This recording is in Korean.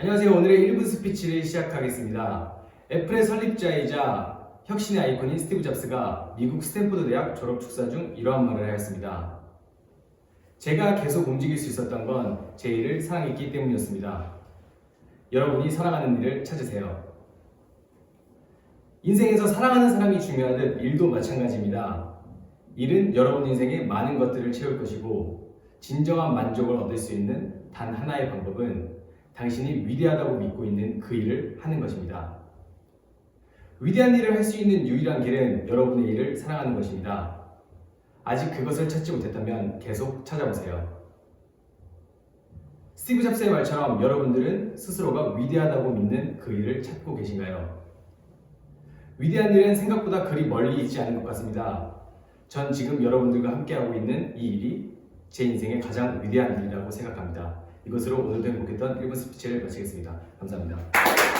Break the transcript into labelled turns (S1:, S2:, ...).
S1: 안녕하세요. 오늘의 1분 스피치를 시작하겠습니다. 애플의 설립자이자 혁신의 아이콘인 스티브 잡스가 미국 스탠포드 대학 졸업 축사 중 이러한 말을 하였습니다. 제가 계속 움직일 수 있었던 건 제 일을 사랑했기 때문이었습니다. 여러분이 사랑하는 일을 찾으세요. 인생에서 사랑하는 사람이 중요하듯 일도 마찬가지입니다. 일은 여러분 인생의 많은 것들을 채울 것이고 진정한 만족을 얻을 수 있는 단 하나의 방법은 당신이 위대하다고 믿고 있는 그 일을 하는 것입니다. 위대한 일을 할 수 있는 유일한 길은 여러분의 일을 사랑하는 것입니다. 아직 그것을 찾지 못했다면 계속 찾아보세요. 스티브 잡스의 말처럼 여러분들은 스스로가 위대하다고 믿는 그 일을 찾고 계신가요? 위대한 일은 생각보다 그리 멀리 있지 않은 것 같습니다. 전 지금 여러분들과 함께하고 있는 이 일이 제 인생의 가장 위대한 일이라고 생각합니다. 이것으로 오늘도 행복했던 1분 스피치를 마치겠습니다. 감사합니다.